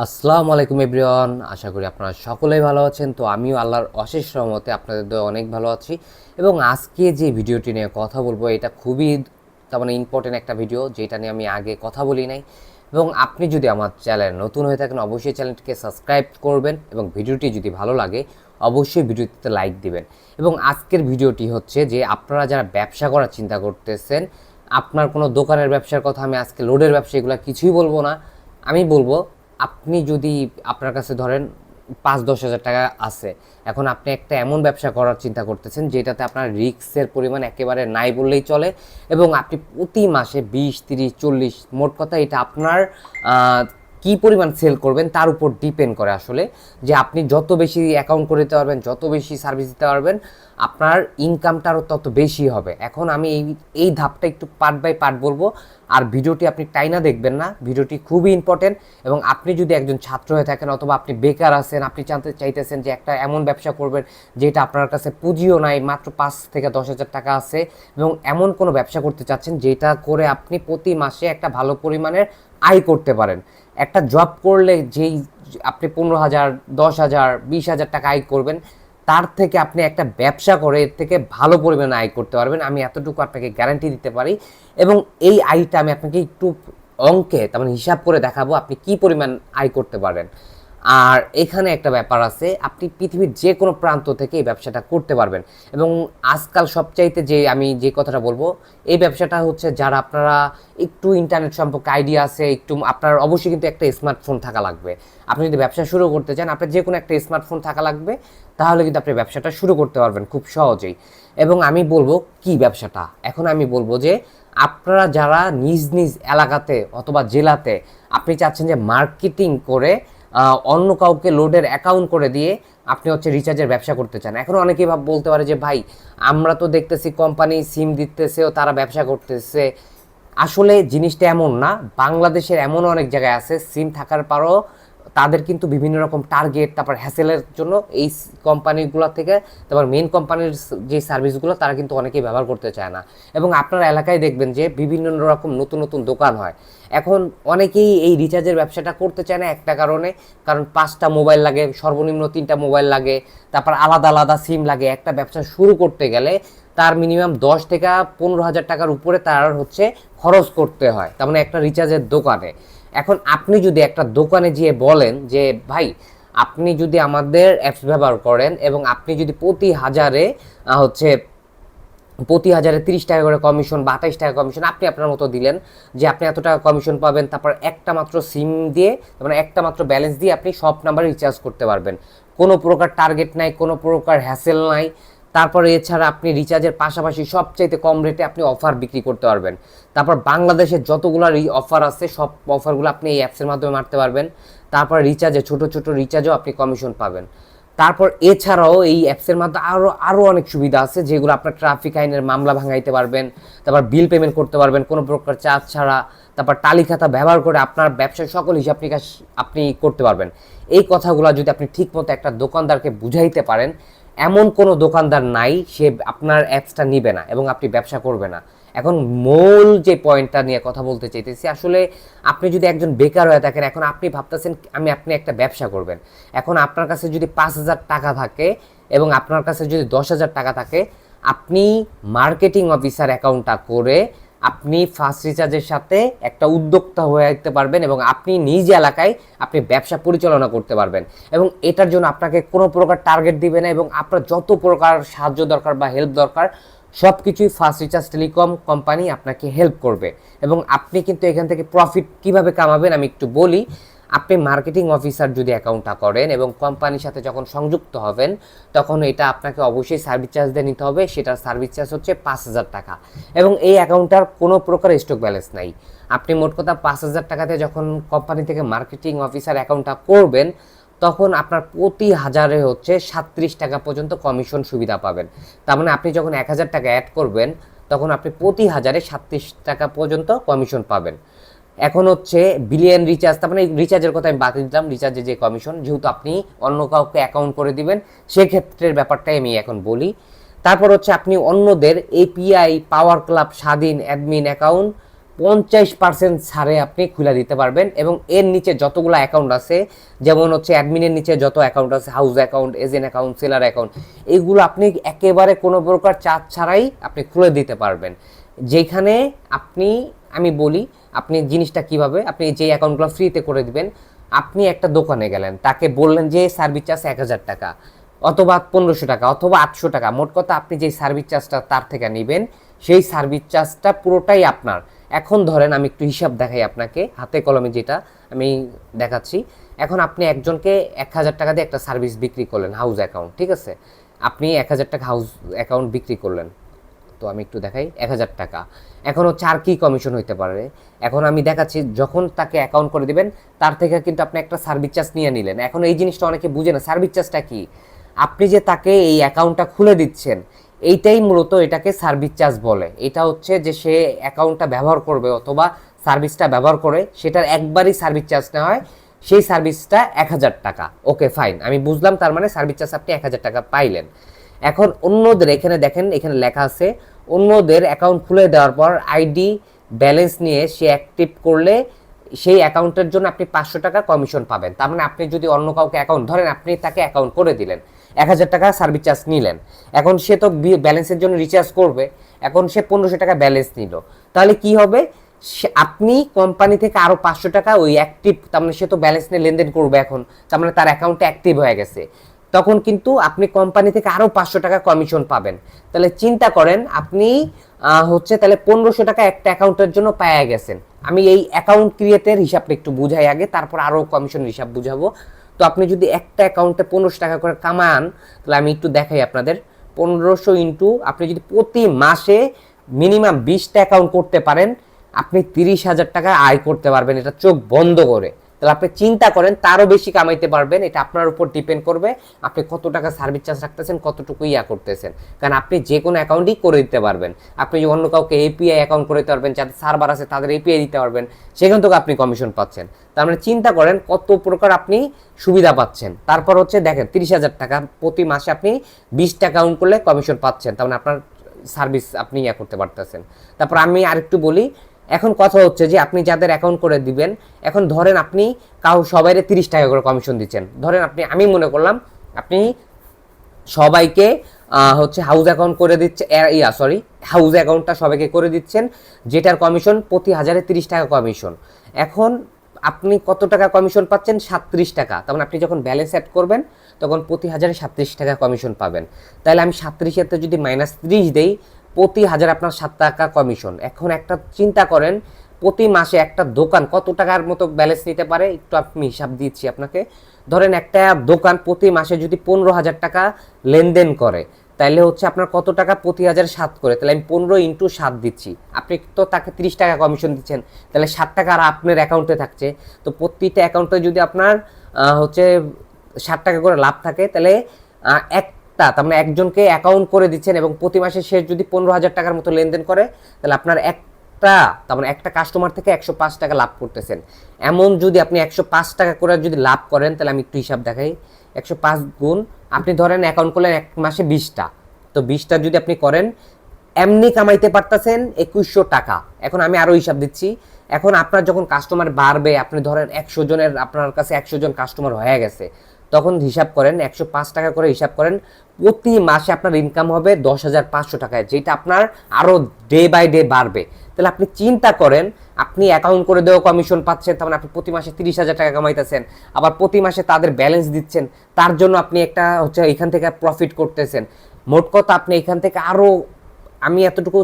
আসসালামু আলাইকুম এভরিওয়ান, আশা করি আপনারা সকলেই ভালো আছেন। তো আমিও আল্লাহর অশেষ রহমতে আপনাদের দয়ে অনেক ভালো আছি। এবং আজকে যে ভিডিওটি নিয়ে কথা বলব, এটা খুবই তার মানে ইম্পর্টেন্ট একটা ভিডিও, যেটা নিয়ে আমি আগে কথা বলি নাই। এবং আপনি যদি আমার চ্যানেল নতুন হয়ে থাকেন, অবশ্যই চ্যানেলটিকে সাবস্ক্রাইব করবেন এবং ভিডিওটি যদি ভালো লাগে, অবশ্যই ভিডিওটিতে লাইক দিবেন। এবং আজকের ভিডিওটি হচ্ছে যে, আপনারা যারা ব্যবসা করার চিন্তা করতেছেন, আপনার কোনো দোকানের ব্যবসার কথা আমি আজকে লোডের ব্যবসা এগুলো কিছুই বলব না। আমি বলব আপনি যদি আপনার কাছে ধরেন পাঁচ দশ হাজার টাকা আছে, এখন আপনি একটা এমন ব্যবসা করার চিন্তা করতেছেন যেটাতে আপনার রিস্কের পরিমাণ একেবারে নাই বললেই চলে এবং আপনি প্রতি মাসে বিশ, তিরিশ, চল্লিশ, মোট কথা এটা আপনার কি পরিমাণ সেল করবেন তার উপর ডিপেন্ড করে আসলে যে আপনি যত বেশি অ্যাকাউন্ট করে দিতে পারবেন, যত বেশি সার্ভিস দিতে পারবেন আপনার ইনকামটারও তত বেশি হবে। এখন আমি এই এই ধাপটা একটু পার্ট বাই পার্ট বলব। আর ভিডিওটি আপনি টাইনা দেখবেন না। ভিডিওটি খুবই ইম্পর্টেন্ট এবং আপনি যদি একজন ছাত্র হয়ে থাকেন অথবা আপনি বেকার আছেন, আপনি জানতে চাইতেছেন যে একটা এমন ব্যবসা করবেন যেটা আপনার কাছে পুঁজিও নাই, মাত্র পাঁচ থেকে দশ হাজার টাকা আছে এবং এমন কোনো ব্যবসা করতে চাচ্ছেন যেটা করে আপনি প্রতি মাসে একটা ভালো পরিমাণের আয় করতে পারেন। একটা জব করলে যেই, আপনি পনেরো হাজার, দশ হাজার, বিশ হাজার টাকা আয় করবেন তার থেকে আপনি একটা ব্যবসা করে এর থেকে ভালো পরিমাণে আয় করতে পারবেন। আমি এতটুকু আপনাকে গ্যারান্টি দিতে পারি এবং এই আয়টা আমি আপনাকে একটু অঙ্কে, তার মানে হিসাব করে দেখাবো আপনি কি পরিমাণ আয় করতে পারেন। আর এখানে একটা ব্যাপার আছে, আপনি পৃথিবীর যে কোনো প্রান্ত থেকে এই ব্যবসাটা করতে পারবেন এবং আজকাল সবচাইতে যে আমি যে কথাটা বলব, এই ব্যবসাটা হচ্ছে যারা আপনারা একটু ইন্টারনেট সম্পর্কে আইডিয়া আছে, একটু আপনার অবশ্যই কিন্তু একটা স্মার্টফোন থাকা লাগবে। আপনি যদি ব্যবসা শুরু করতে চান, আপনার যে কোনো একটা স্মার্টফোন থাকা লাগবে তাহলে কিন্তু আপনি ব্যবসাটা শুরু করতে পারবেন খুব সহজেই। এবং আমি বলব কি ব্যবসাটা? এখন আমি বলব যে আপনারা যারা নিজ নিজ এলাকাতে অথবা জেলাতে আপনি চাচ্ছেন যে মার্কেটিং করে অন্য কাউকে লোডের অ্যাকাউন্ট করে দিয়ে আপনি হচ্ছে রিচার্জের ব্যবসা করতে চান। এখন অনেকেই ভাব, বলতে পারে যে, ভাই, আমরা তো দেখতেছি কোম্পানি সিম দিতেছে ও তারা ব্যবসা করতেছে। আসলে জিনিসটা এমন না। বাংলাদেশের এমন অনেক জায়গায় আছে, সিম থাকার পরও তাদের কিন্তু বিভিন্ন রকম টার্গেট তারপর হ্যাসেলের জন্য এই কোম্পানিগুলো থেকে, তারপর মেন কোম্পানির যে সার্ভিসগুলো তারা কিন্তু অনেকেই ব্যবহার করতে চায় না। এবং আপনার এলাকায় দেখবেন যে বিভিন্ন রকম নতুন নতুন দোকান হয়। এখন অনেকেই এই রিচার্জের ব্যবসাটা করতে চায় না একটা কারণে, কারণ পাঁচটা মোবাইল লাগে, সর্বনিম্ন তিনটা মোবাইল লাগে, তারপর আলাদা আলাদা সিম লাগে। একটা ব্যবসা শুরু করতে গেলে তার মিনিমাম দশ থেকে পনেরো হাজার টাকার উপরে তার হচ্ছে খরচ করতে হয়, তার মানে একটা রিচার্জের দোকানে। এখন আপনি যদি একটা দোকানে গিয়ে বলেন যে, ভাই, আপনি যদি আমাদের অ্যাপস ব্যবহার করেন এবং আপনি যদি প্রতি হাজারে হচ্ছে প্রতি হাজারে তিরিশ টাকা করে কমিশন বা আঠাইশ টাকা কমিশন আপনি আপনার মতো দিলেন যে, আপনি এত টাকা কমিশন পাবেন, তারপর একটা মাত্র সিম দিয়ে মানে একটা মাত্র ব্যালেন্স দিয়ে আপনি সব নাম্বারে রিচার্জ করতে পারবেন। কোনো প্রকার টার্গেট নাই, কোনো প্রকার হ্যাসেল নাই তারপরে এছাড়া আপনি রিচার্জের পাশাপাশি সবচাইতে কম রেটে আপনি অফার বিক্রি করতে পারবেন। তারপর বাংলাদেশের যতগুলো অফার আছে, সব অফারগুলো আপনি এই অ্যাপসের মাধ্যমে মারতে পারবেন। তারপর রিচার্জে ছোট ছোট রিচার্জও আপনি কমিশন পাবেন। তারপর এছাড়াও এই অ্যাপসের মাধ্যমে আরও আরও অনেক সুবিধা আছে, যেগুলো আপনার ট্রাফিক আইনের মামলা ভাঙাইতে পারবেন, তারপর বিল পেমেন্ট করতে পারবেন, কোনো প্রকার চার্জ ছাড়া, তারপর টালি খাতা ব্যবহার করে আপনার ব্যবসার সকল হিসাব নিকাশ আপনি করতে পারবেন। এই কথাগুলো যদি আপনি ঠিকমতো একটা দোকানদারকে বুঝাইতে পারেন এমন কোনো দোকানদার নাই, সে আপনার অ্যাপসটা নিবে না এবং আপনি ব্যবসা করবে না। এখন মূল যে পয়েন্টটা নিয়ে কথা বলতে চাইতেছি, আসলে আপনি যদি একজন বেকার হয়ে থাকেন, এখন আপনি ভাবতেছেন আমি আপনি একটা ব্যবসা করবেন। এখন আপনার কাছে যদি পাঁচ হাজার টাকা থাকে এবং আপনার কাছে যদি দশ হাজার টাকা থাকে, আপনি মার্কেটিং অফিসার অ্যাকাউন্টটা করে আপনি ফার্স্ট রিচার্জের সাথে একটা উদ্যোক্তা হয়ে যেতে পারবেন এবং আপনি নিজ এলাকায় আপনি ব্যবসা পরিচালনা করতে পারবেন। এবং এটার জন্য আপনাকে কোনো প্রকার টার্গেট দিবে না এবং আপনার যত প্রকার সাহায্য দরকার বা হেল্প দরকার সব কিছুই ফার্স্ট রিচার্জ টেলিকম কোম্পানি আপনাকে হেল্প করবে। এবং আপনি কিন্তু এখান থেকে প্রফিট কীভাবে কামাবেন আমি একটু বলি। আপনি মার্কেটিং অফিসার যদি অ্যাকাউন্টটা করেন এবং কোম্পানির সাথে যখন সংযুক্ত হবেন, তখন এটা আপনাকে অবশ্যই সার্ভিস চার্জ দিয়ে নিতে হবে। সেটার সার্ভিস চার্জ হচ্ছে পাঁচ হাজার টাকা। এবং এই অ্যাকাউন্টটার কোনো প্রকার স্টক ব্যালেন্স নাই। আপনি মোট কথা পাঁচ হাজার টাকাতে যখন কোম্পানি থেকে মার্কেটিং অফিসার অ্যাকাউন্টটা করবেন, তখন আপনার প্রতি হাজারে হচ্ছে সাত্রিশ টাকা পর্যন্ত কমিশন সুবিধা পাবেন। তার মানে আপনি যখন এক হাজার টাকা অ্যাড করবেন, তখন আপনি প্রতি হাজারে সাত্রিশ টাকা পর্যন্ত কমিশন পাবেন। এখন হচ্ছে বিলিয়ন রিচার্জ তার মানে রিচার্জের কথা আমি বাদ দিলাম রিচার্জের যে কমিশন যেহেতু আপনি অন্য কাউকে অ্যাকাউন্ট করে দিবেন, সেক্ষেত্রের ব্যাপারটাই আমি এখন বলি। তারপর হচ্ছে আপনি অন্যদের এপিআই পাওয়ার ক্লাব স্বাধীন অ্যাডমিন অ্যাকাউন্ট পঞ্চাশ পার্সেন্ট ছাড়ে আপনি খুলে দিতে পারবেন এবং এর নিচে যতগুলো অ্যাকাউন্ট আছে, যেমন হচ্ছে অ্যাডমিনের নিচে যত অ্যাকাউন্ট আছে house account agent account seller account এগুলো আপনি একেবারে কোনো প্রকার চার্জ ছাড়াই আপনি খুলে দিতে পারবেন। যেখানে আপনি, আমি বলি আপনি জিনিসটা কীভাবে, আপনি যে অ্যাকাউন্টগুলো ফ্রিতে করে দিবেন, আপনি একটা দোকানে গেলেন, তাকে বললেন যে সার্ভিস চার্জ এক হাজার টাকা, অথবা পনেরোশো টাকা, অথবা আটশো টাকা, মোট কথা আপনি যে সার্ভিস চার্জটা তার থেকে নেবেন, সেই সার্ভিস চার্জটা পুরোটাই আপনার। এখন ধরেন আমি একটু হিসাব দেখাই আপনাকে, হাতে কলমে যেটা আমি দেখাচ্ছি। এখন আপনি একজনকে এক হাজার টাকা দিয়ে একটা সার্ভিস বিক্রি করলেন হাউস অ্যাকাউন্ট ঠিক আছে? আপনি এক হাজার টাকা হাউস অ্যাকাউন্ট বিক্রি করলেন। তো আমি একটু দেখাই, এক হাজার টাকা। এখন হচ্ছে আর কি কমিশন হইতে পারে। এখন আমি দেখাচ্ছি, যখন তাকে অ্যাকাউন্ট করে দিবেন, তার থেকে কিন্তু আপনি একটা সার্ভিস চার্জ নিয়ে নিলেন। এখন এই জিনিসটা অনেকে বুঝে না সার্ভিস চার্জটা কি? আপনি যে তাকে এই অ্যাকাউন্টটা খুলে দিচ্ছেন, এইটাই মূলত এটাকে সার্ভিস চার্জ বলে। এটা হচ্ছে যে সে অ্যাকাউন্টটা ব্যবহার করবে অথবা সার্ভিসটা ব্যবহার করে, সেটার একবারই সার্ভিস চার্জ নেওয়া হয়, সেই সার্ভিসটা এক হাজার টাকা। ওকে ফাইন আমি বুঝলাম তার মানে সার্ভিস চার্জ আপনি এক হাজার টাকা পাইলেন। এখন অন্যদের এখানে দেখেন, এখানে লেখা আছে অন্যদের অ্যাকাউন্ট খুলে দেওয়ার পর আইডি ব্যালেন্স নিয়ে সে অ্যাক্টিভ করলে সেই অ্যাকাউন্টের জন্য আপনি পাঁচশো টাকা কমিশন পাবেন। তার মানে আপনি যদি অন্য কাউকে অ্যাকাউন্ট ধরেন, আপনি তাকে অ্যাকাউন্ট করে দিলেন। এক হাজার টাকা সার্ভিস চার্জ নিলেন। এখন সে তো ব্যালেন্সের জন্য রিচার্জ করবে। এখন সে পনেরোশো টাকা ব্যালেন্স নিল। তাহলে কি হবে? আপনি কোম্পানি থেকে আরও পাঁচশো টাকা ওই অ্যাক্টিভ তার মানে সে তো ব্যালেন্স নিয়ে লেনদেন করবে এখন। তার মানে তার অ্যাকাউন্টে অ্যাক্টিভ হয়ে গেছে। তখন কিন্তু আপনি কোম্পানি থেকে আরও পাঁচশো টাকা কমিশন পাবেন। তাহলে চিন্তা করেন, আপনি হচ্ছে তাহলে পনেরোশো টাকা একটা অ্যাকাউন্টের জন্য পাওয়া গেছেন। আমি এই অ্যাকাউন্ট ক্রিয়েটের হিসাবটা একটু বুঝাই আগে, তারপর আরও কমিশন হিসাব বুঝাবো। তো আপনি যদি একটা অ্যাকাউন্টে পনেরোশো টাকা করে কামান, তাহলে আমি একটু দেখাই আপনাদের। পনেরোশো ইন্টু, আপনি যদি প্রতি মাসে মিনিমাম বিশটা অ্যাকাউন্ট করতে পারেন, আপনি তিরিশ হাজার টাকা আয় করতে পারবেন, এটা চোখ বন্ধ করে। তাহলে আপনি চিন্তা করেন, তারও বেশি কামাইতে পারবেন, এটা আপনার উপর ডিপেন্ড করবে, আপনি কত টাকা সার্ভিস চার্জ রাখতেছেন কতটুকু ইয়া করতেছেন। কারণ আপনি যে কোনো অ্যাকাউন্টই করে দিতে পারবেন। আপনি অন্য কাউকে এপিআই অ্যাকাউন্ট করে দিতে পারবেন, যাদের সার্ভার আছে তাদের এপিআই দিতে পারবেন, সেখান থেকে আপনি কমিশন পাচ্ছেন। তার মানে চিন্তা করেন কত প্রকার আপনি সুবিধা পাচ্ছেন। তারপর হচ্ছে দেখেন, তিরিশ হাজার টাকা প্রতি মাসে আপনি বিশটা অ্যাকাউন্ট করলে কমিশন পাচ্ছেন। তার মানে আপনার সার্ভিস আপনি ইয়া করতে পারতেছেন। তারপর আমি আরেকটু বলি এখন কথা হচ্ছে যে আপনি যাদের অ্যাকাউন্ট করে দিবেন, এখন ধরেন আপনি কাউ, সবাইরে তিরিশ টাকা করে কমিশন দিচ্ছেন। ধরেন আপনি, আমি মনে করলাম আপনি সবাইকে হচ্ছে হাউস অ্যাকাউন্ট করে দিচ্ছে ইয়া সরি হাউস অ্যাকাউন্টটা সবাইকে করে দিচ্ছেন, যেটার কমিশন প্রতি হাজারে তিরিশ টাকা কমিশন এখন আপনি কত টাকা কমিশন পাচ্ছেন? সাতত্রিশ টাকা। তখন আপনি যখন ব্যালেন্স অ্যাড করবেন, তখন প্রতি হাজারে সাতত্রিশ টাকা কমিশন পাবেন। তাহলে আমি সাতত্রিশের যদি মাইনাস ত্রিশ দেই প্রতি হাজার আপনার সাত টাকা কমিশন এখন একটা চিন্তা করেন প্রতি মাসে একটা দোকান কত টাকার মতো ব্যালেন্স নিতে পারে? একটু আমি হিসাব দিচ্ছি আপনাকে। ধরেন একটা দোকান প্রতি মাসে যদি পনেরো হাজার টাকা লেনদেন করে তাহলে হচ্ছে আপনার কত টাকা প্রতি হাজার সাত করে? তাহলে আমি পনেরো ইন্টু সাত দিচ্ছি। আপনি তো তাকে তিরিশ টাকা কমিশন দিচ্ছেন তাহলে সাত টাকা আর আপনার অ্যাকাউন্টে থাকছে। তো প্রতিটা অ্যাকাউন্টে যদি আপনার হচ্ছে ষাট টাকা করে লাভ থাকে তাহলে আহ, একটা তার মানে একজনকে অ্যাকাউন্ট করে দিচ্ছেন এবং প্রতি মাসে সে যদি পনেরো হাজার টাকার মতো লেনদেন করে, তাহলে আপনার একটা, তার মানে একটা কাস্টমার থেকে একশো পাঁচ টাকা লাভ করতেছেন। এমন যদি আপনি একশো পাঁচ টাকা করে যদি লাভ করেন, তাহলে আমি একটু হিসাব দেখাই। একশো পাঁচ গুণ, আপনি ধরেন অ্যাকাউন্ট করলেন এক মাসে বিশটা। তো বিশটা যদি আপনি করেন, এমনি কামাইতে পারতেছেন একুশশো টাকা। এখন আমি আরও হিসাব দিচ্ছি। এখন আপনার যখন কাস্টমার বাড়বে, আপনি ধরেন একশো জনের, আপনার কাছে একশো জন কাস্টমার হয়ে গেছে। তখন হিসাব করেন, একশো পাঁচ টাকা করে হিসাব করেন, প্রতি মাসে আপনার ইনকাম হবে দশ হাজার পাঁচশো টাকায়, যেটা আপনার আরও ডে বাই ডে বাড়বে। তাহলে আপনি চিন্তা করেন, আপনি অ্যাকাউন্ট করে দেওয়া কমিশন পাচ্ছেন, তার মানে আপনি প্রতি মাসে তিরিশ হাজার টাকা কামাইতেছেন, আবার প্রতি মাসে তাদের ব্যালেন্স দিচ্ছেন, তার জন্য আপনি একটা হচ্ছে এখান থেকে প্রফিট করতেছেন। মোট কথা আপনি এখান থেকে আরও আমি এতটুকু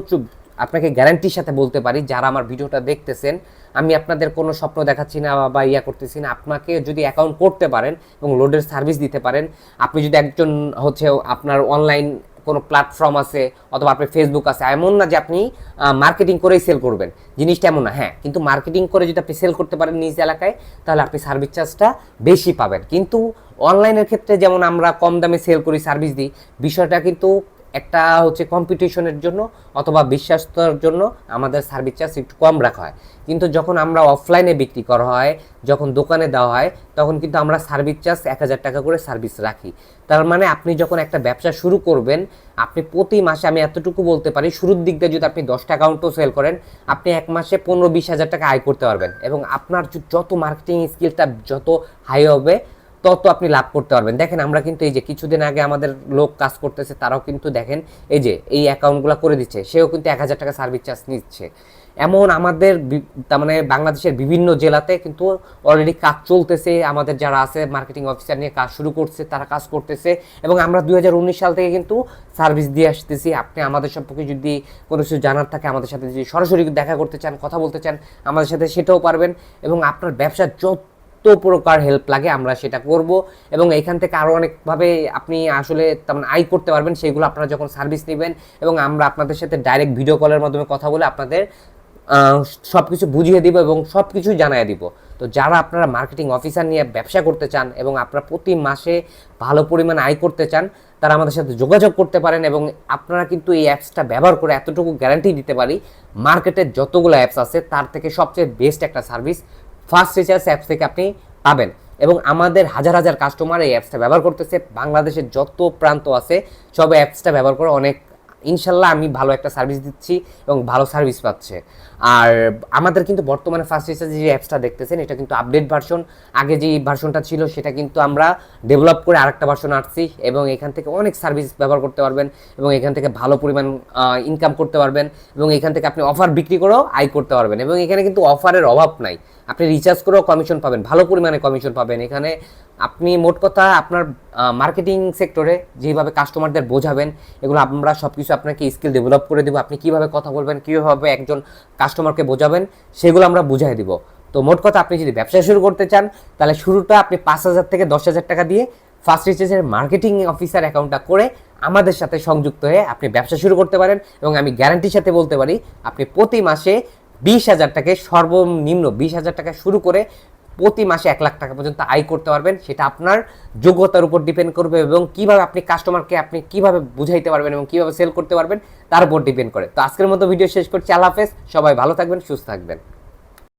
আপনাকে গ্যারান্টির সাথে বলতে পারি, যারা আমার ভিডিওটা দেখতেছেন, আমি আপনাদের কোনো স্বপ্ন দেখাচ্ছি না বা ইয়া করতেছি না। আপনাকে যদি অ্যাকাউন্ট করতে পারেন এবং লোডের সার্ভিস দিতে পারেন, আপনি যদি একজন হচ্ছে আপনার অনলাইন কোনো প্ল্যাটফর্ম আছে অথবা আপনার ফেসবুক আছে, এমন না যে আপনি মার্কেটিং করেই সেল করবেন। জিনিসটা এমন না হ্যাঁ কিন্তু মার্কেটিং করে যদি আপনি সেল করতে পারেন নিজ এলাকায়, তাহলে আপনি সার্ভিস চার্জটা বেশি পাবেন। কিন্তু অনলাইনের ক্ষেত্রে যেমন আমরা কম দামে সেল করি সার্ভিস দিই, বিষয়টা কিন্তু একটা হচ্ছে কম্পিটিশনের জন্য অথবা বিশ্বাস্তর জন্য আমাদের সার্ভিস চার্জ একটু কম রাখা হয়। কিন্তু যখন আমরা অফলাইনে বিক্রি করা হয়, যখন দোকানে দেওয়া হয়, তখন কিন্তু আমরা সার্ভিস চার্জ এক হাজার টাকা করে সার্ভিস রাখি। তার মানে আপনি যখন একটা ব্যবসা শুরু করবেন, আপনি প্রতি মাসে আমি এতটুকু বলতে পারি, শুরুর দিক দিয়ে যদি আপনি দশটা অ্যাকাউন্টও সেল করেন, আপনি এক মাসে পনেরো বিশ হাজার টাকা আয় করতে পারবেন। এবং আপনার যত মার্কেটিং স্কিলটা যত হাই হবে তত আপনি লাভ করতে পারবেন। দেখেন, আমরা কিন্তু এই যে কিছুদিন আগে আমাদের লোক কাজ করতেছে, তারাও কিন্তু দেখেন, এই যে, এই অ্যাকাউন্টগুলো করে দিচ্ছে, সেও কিন্তু এক হাজার টাকা সার্ভিস চার্জ নিচ্ছে। এমন আমাদের তার মানে বাংলাদেশের বিভিন্ন জেলাতে কিন্তু অলরেডি কাজ চলতেছে, আমাদের যারা আছে মার্কেটিং অফিসার নিয়ে কাজ শুরু করছে, তারা কাজ করতেছে, এবং আমরা দু হাজার উনিশ সাল থেকে কিন্তু সার্ভিস দিয়ে আসতেছি। আপনি আমাদের সম্পর্কে যদি কোনো কিছু জানার থাকে, আমাদের সাথে যদি সরাসরি দেখা করতে চান, কথা বলতে চান, আমাদের সাথে সেটাও পারবেন, এবং আপনার ব্যবসা যত প্রকার হেল্প লাগে, আমরা সেটা করব। এবং এখান থেকে আরও অনেকভাবে আপনি আসলে তেমন আয় করতে পারবেন, সেগুলো আপনারা যখন সার্ভিস নেবেন এবং আমরা আপনাদের সাথে ডাইরেক্ট ভিডিও কলের মাধ্যমে কথা বলে আপনাদের সব কিছু বুঝিয়ে দিব এবং সব কিছু জানিয়ে দিব। তো যারা আপনারা মার্কেটিং অফিসার নিয়ে ব্যবসা করতে চান এবং আপনারা প্রতি মাসে ভালো পরিমাণ আয় করতে চান, তারা আমাদের সাথে যোগাযোগ করতে পারেন এবং আপনারা কিন্তু এই অ্যাপসটা ব্যবহার করে এতটুকু গ্যারান্টি দিতে পারি মার্কেটের যতগুলো অ্যাপস আছে, তার থেকে সবচেয়ে বেস্ট একটা সার্ভিস ফার্স্ট রিচার্জ অ্যাপস থেকে আপনি পাবেন। এবং আমাদের হাজার হাজার কাস্টমার এই অ্যাপসটা ব্যবহার করতেছে। বাংলাদেশের যত প্রান্ত আছে, সব অ্যাপসটা ব্যবহার করে অনেক ইনশাল্লাহ আমি ভালো একটা সার্ভিস দিচ্ছি এবং ভালো সার্ভিস পাচ্ছে। আর আমাদের কিন্তু বর্তমানে ফার্স্ট রিচার্জ যে অ্যাপসটা দেখতেছেন, এটা কিন্তু আপডেট ভার্সন আগে যে ভার্সনটা ছিল সেটা কিন্তু আমরা ডেভেলপ করে আরেকটা ভার্সন আসছি এবং এখান থেকে অনেক সার্ভিস ব্যবহার করতে পারবেন এবং এখান থেকে ভালো পরিমাণ ইনকাম করতে পারবেন এবং এখান থেকে আপনি অফার বিক্রি করেও আয় করতে পারবেন এবং এখানে কিন্তু অফারের অভাব নাই। আপনি রিচার্জ করেও কমিশন পাবেন, ভালো পরিমাণে কমিশন পাবেন। এখানে আপনি মোট কথা আপনার মার্কেটিং সেক্টরে যেভাবে কাস্টমারদের বোঝাবেন, এগুলো আমরা সব কিছু আপনাকে স্কিল ডেভেলপ করে দেবো। আপনি কীভাবে কথা বলবেন, কীভাবে একজন কাস্টমারকে বোঝাবেন, সেগুলো আমরা বুঝাই দিব। তো মোট কথা আপনি যদি ব্যবসা শুরু করতে চান, তাহলে শুরুটা আপনি পাঁচ হাজার থেকে দশ হাজার টাকা দিয়ে ফার্স্ট রিচার্জের মার্কেটিং অফিসার অ্যাকাউন্টটা করে আমাদের সাথে সংযুক্ত হয়ে আপনি ব্যবসা শুরু করতে পারেন এবং আমি গ্যারান্টির সাথে বলতে পারি, আপনি প্রতি মাসে বিশ হাজার টাকা সর্বনিম্ন বিশ হাজার টাকা শুরু করে প্রতি মাসে এক লাখ টাকা পর্যন্ত আয় করতে পারবেন। সেটা আপনার যোগ্যতার উপর ডিপেন্ড করবে এবং কীভাবে আপনি কাস্টমারকে আপনি কীভাবে বুঝাইতে পারবেন এবং কীভাবে সেল করতে পারবেন, তার উপর ডিপেন্ড করে। তো আজকের মতো ভিডিও শেষ করছি। আল্লাহ হাফেজ। সবাই ভালো থাকবেন, সুস্থ থাকবেন।